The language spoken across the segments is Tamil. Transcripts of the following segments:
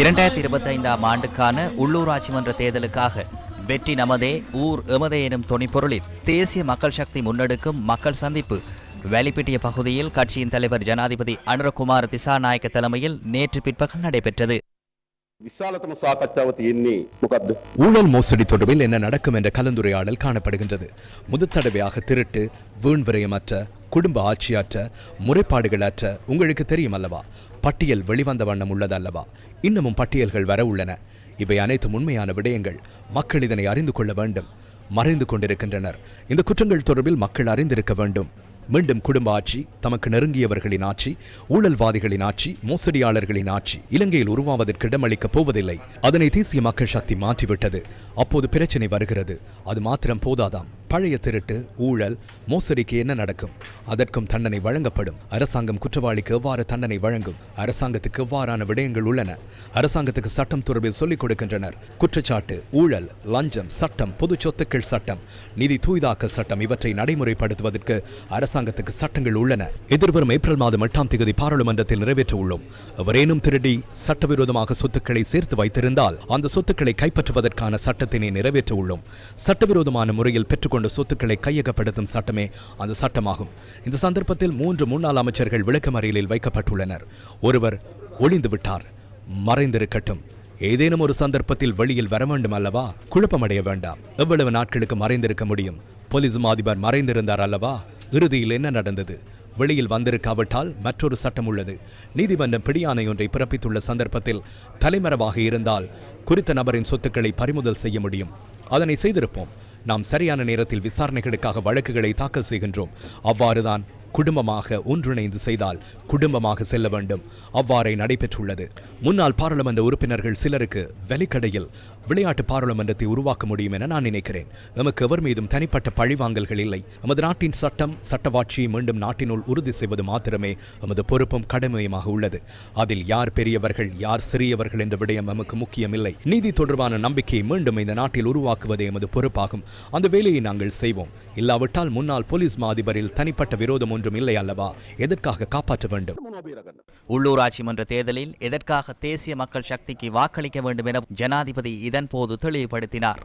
இரண்டாயிரத்தி இருபத்தி ஐந்தாம் ஆண்டுக்கான உள்ளூராட்சி மன்ற தேர்தலுக்காக வெற்றி நமதே ஊர் எமதே எனும் துணைப்பொருளில் தேசிய மக்கள் சக்தி முன்னெடுக்கும் மக்கள் சந்திப்பு. வேலிப்பிட்டிய பகுதியில் கட்சியின் தலைவர் ஜனாதிபதி அனுரகுமார் திசாநாயக்க தலைமையில் நேற்று பிற்பகல் நடைபெற்றது. ஊழல் மோசடி தொடர்பில் என்ன நடக்கும் என்ற கலந்துரையாடல் காணப்படுகின்றது. முதற்தடவையாக திருட்டு வீண் விரயமற்ற குடும்ப ஆட்சியாற்ற முறைப்பாடுகளாற்ற உங்களுக்கு தெரியும் அல்லவா பட்டியல் வெளிவந்த வண்ணம் உள்ளது அல்லவா இன்னமும் பட்டியல்கள் வர உள்ளன. இவை அனைத்தும் உண்மையான விடயங்கள். மக்கள் இதனை அறிந்து கொள்ள வேண்டும். மறைந்து கொண்டிருக்கின்றனர். இந்த குற்றங்கள் தொடர்பில் மக்கள் அறிந்திருக்க வேண்டும். மீண்டும் குடும்ப ஆட்சி தமக்கு நெருங்கியவர்களின் ஆட்சி ஊழல்வாதிகளின் ஆட்சி மோசடியாளர்களின் ஆட்சி இலங்கையில் உருவாவதற்கு இடமளிக்கப் போவதில்லை. அதனை தேசிய மக்கள் சக்தி மாற்றிவிட்டது. அப்போது பிரச்சனை வருகிறது. அது மாத்திரம் போதாதாம். பழைய திருட்டு ஊழல் மோசடிக்கு என்ன நடக்கும்? அதற்கும் தண்டனை வழங்கப்படும். அரசாங்கம் குற்றவாளிக்கு எவ்வாறு தண்டனை வழங்கும்? அரசாங்கத்துக்கு எவ்வாறான விடயங்கள் உள்ளன? அரசாங்கத்துக்கு சட்டம் தொடர்பில் சொல்லிக் கொடுக்கின்றனர். குற்றச்சாட்டு ஊழல் லஞ்சம் சட்டம் பொது சொத்துக்கள் சட்டம் நிதி தூய்தாக்கல் சட்டம் இவற்றை நடைமுறைப்படுத்துவதற்கு அரசாங்கத்துக்கு சட்டங்கள் உள்ளன. எதிர்வரும் ஏப்ரல் மாதம் எட்டாம் தேதி பாராளுமன்றத்தில் நிறைவேற்ற உள்ளோம் எவரேனும் திருடி சட்டவிரோதமாக சொத்துக்களை சேர்த்து வைத்திருந்தால் அந்த சொத்துக்களை கைப்பற்றுவதற்கான சட்டத்தினை நிறைவேற்ற உள்ளோம் சட்டவிரோதமான முறையில் பெற்றுக் கொண்ட சொத்துக்களை கையகப்படுத்தும் சட்டமே அந்த சட்டமாகும். இந்த சந்தர்ப்பத்தில் மூன்று முன்னாள் அமைச்சர்கள் விளக்கமறியலில் வைக்கப்பட்டுள்ளனர். ஒருவர் ஒளிந்து விட்டார். மறைந்திருக்கட்டும். ஏதேனும் ஒரு சந்தர்ப்பத்தில் வெளியில் வர வேண்டும் அல்லவா? குழப்பமடைய வேண்டாம். எவ்வளவு நாட்களுக்கு மறைந்திருக்க முடியும்? போலீஸ் அதிபர் மறைந்திருந்தார் அல்லவா? இறுதியில் என்ன நடந்தது? வெளியில் வந்திருக்காவிட்டால் மற்றொரு சட்டம் உள்ளது. நீதிமன்றம் பிடியாணை ஒன்றை பிறப்பித்துள்ள சந்தர்ப்பத்தில் தலைமறைவாக இருந்தால் குறித்த நபரின் சொத்துக்களை பறிமுதல் செய்ய முடியும். அதனை செய்திருப்போம். நாம் சரியான நேரத்தில் விசாரணைகளுக்காக வழக்குகளை தாக்கல் செய்கின்றோம். அவ்வாறுதான் குடும்பமாக ஒன்றிணைந்து செய்தால் குடும்பமாக செல்ல வேண்டும். அவ்வாறே நடைபெற்றுள்ளது. முன்னாள் பாராளுமன்ற உறுப்பினர்கள் சிலருக்கு வெளிக்கடையில் விளையாட்டு பாராளுமன்றத்தை உருவாக்க முடியும் என நான் நினைக்கிறேன். நமக்கு எவர் மீதும் தனிப்பட்ட பழிவாங்கல்கள் இல்லை. நமது நாட்டின் சட்டம் சட்டவாட்சியை மீண்டும் நாட்டினுள் உறுதி செய்வது மாத்திரமே நமது பொறுப்பும் கடமையுமாக உள்ளது. அதில் யார் பெரியவர்கள் யார் சிறியவர்கள் என்ற விடயம் நமக்கு முக்கியமில்லை. நீதி தொடர்பான நம்பிக்கையை மீண்டும் இந்த நாட்டில் உருவாக்குவதே எமது பொறுப்பாகும். அந்த வேலையை நாங்கள் செய்வோம். இல்லாவிட்டால் முன்னாள் போலீஸ் மாதிபரில் தனிப்பட்ட விரோதமும் ஒன்றும் இல்லை அல்லவா? எதற்காக காப்பாற்ற வேண்டும்? உள்ளூராட்சி மன்ற தேர்தலில் எதற்காக தேசிய மக்கள் சக்திக்கு வாக்களிக்க வேண்டும் என ஜனாதிபதி இதன் போது தெளிவுபடுத்தினார்.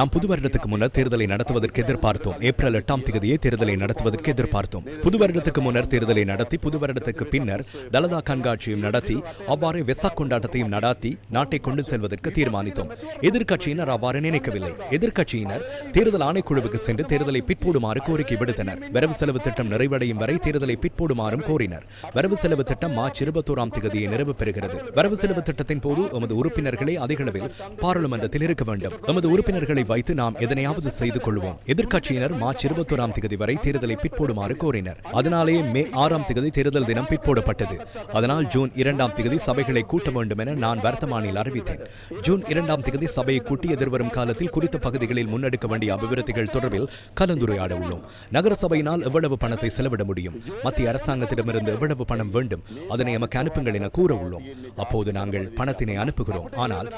நாம் புது வருடத்துக்கு முன்னர் தேர்தலை நடத்துவதற்கு எதிர்பார்த்தோம். ஏப்ரல் எட்டாம் தேதியே தேர்தலை நடத்துவதற்கு எதிர்பார்த்தோம். புது வருடத்துக்கு முன்னர் தேர்தலை நடத்தி புது வருடத்துக்கு பின்னர் தலதா கண்காட்சியும் நடத்தி அவ்வாறு வெசா கொண்டாட்டத்தையும் நடாத்தி நாட்டை கொண்டு செல்வதற்கு தீர்மானித்தோம். எதிர்கட்சியினர் அவ்வாறு நினைக்கவில்லை. எதிர்கட்சியினர் தேர்தல் ஆணைக்குழுவுக்கு சென்று தேர்தலை பிற்போடுமாறு கோரிக்கை விடுத்தனர். வரவு செலவு திட்டம் நிறைவடையும் வரை தேர்தலை பிற்போடுமாறும் கோரினர். வரவு செலவு திட்டம் மார்ச் இருபத்தோராம் தேதியை நிறைவு பெறுகிறது. வரவு செலவு திட்டத்தின் போது எமது உறுப்பினர்களை அதிக அளவில் பாராளுமன்றத்தில் இருக்க வேண்டும். எமது உறுப்பினர்களை வைத்து நாம் எதனையாவது செய்து கொள்வோம். எதிர்க்கட்சியினர் மார்ச் இருபத்தோராம் தேதி வரை தேர்தலை பிற்போடுமாறு கோரினர். அதனாலேயே மே ஆறாம் தேதி தேர்தல் தினம் பிற்போடப்பட்டது. அதனால் ஜூன் இரண்டாம் தேதி சபைகளை கூட்ட வேண்டும் என நான் வர்த்தமானில் அறிவித்தேன். ஜூன் இரண்டாம் தேதி சபையை கூட்டி எதிர்வரும் காலத்தில் குறித்த பகுதிகளில் முன்னெடுக்க வேண்டிய அபிவிருத்திகள் தொடர்பில் கலந்து கலந்துரையாட உள்ளோம் நகரசபையினால் எவ்வளவு பணத்தை செலவிட முடியும்? மத்திய அரசாங்கத்திடமிருந்து எவ்வளவு பணம் வேண்டும்? அதனை எமக்கு அனுப்புங்கள் என கூற உள்ளோம் அப்போது நாங்கள் பணத்தினை அனுப்புகிறோம். ஆனால்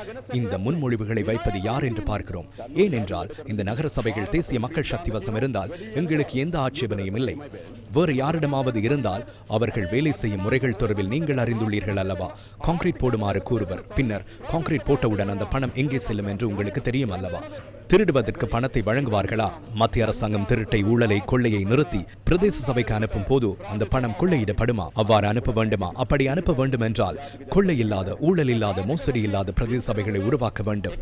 இந்த முன்மொழிவுகளை வைப்பது யார் என்று பார்க்கிறோம். ஏனென்றால் இந்த நகர சபைகள் தேசிய மக்கள் சக்தி வசம் இருந்தால் எங்களுக்கு எந்த ஆட்சேபனையும் இல்லை. வேறு யாரிடமாவது இருந்தால் அவர்கள் வேலை செய்யும் முறைகள் தொடர்பில் நீங்கள் அறிந்துள்ளீர்கள் அல்லவா? கான்கிரீட் போடுமாறு கூறுவர். பின்னர் கான்கிரீட் போட்டவுடன் அந்த பணம் எங்கே செல்லும் என்று உங்களுக்கு தெரியும் அல்லவா? திருடுவதற்கு பணத்தை வழங்குவார்களா? மத்திய அரசாங்கம் திருட்டை ஊழலை கொள்ளையை நிறுத்தி பிரதேச சபைக்கு அனுப்பும் போது அந்த பணம் கொள்ளையிடப்படுமா? அவ்வாறு அனுப்ப வேண்டுமா? அப்படி அனுப்ப வேண்டும். என்றால் கொள்ளை இல்லாத ஊழல் இல்லாத மோசடி இல்லாத பிரதேச சபைகளை உருவாக்க வேண்டும்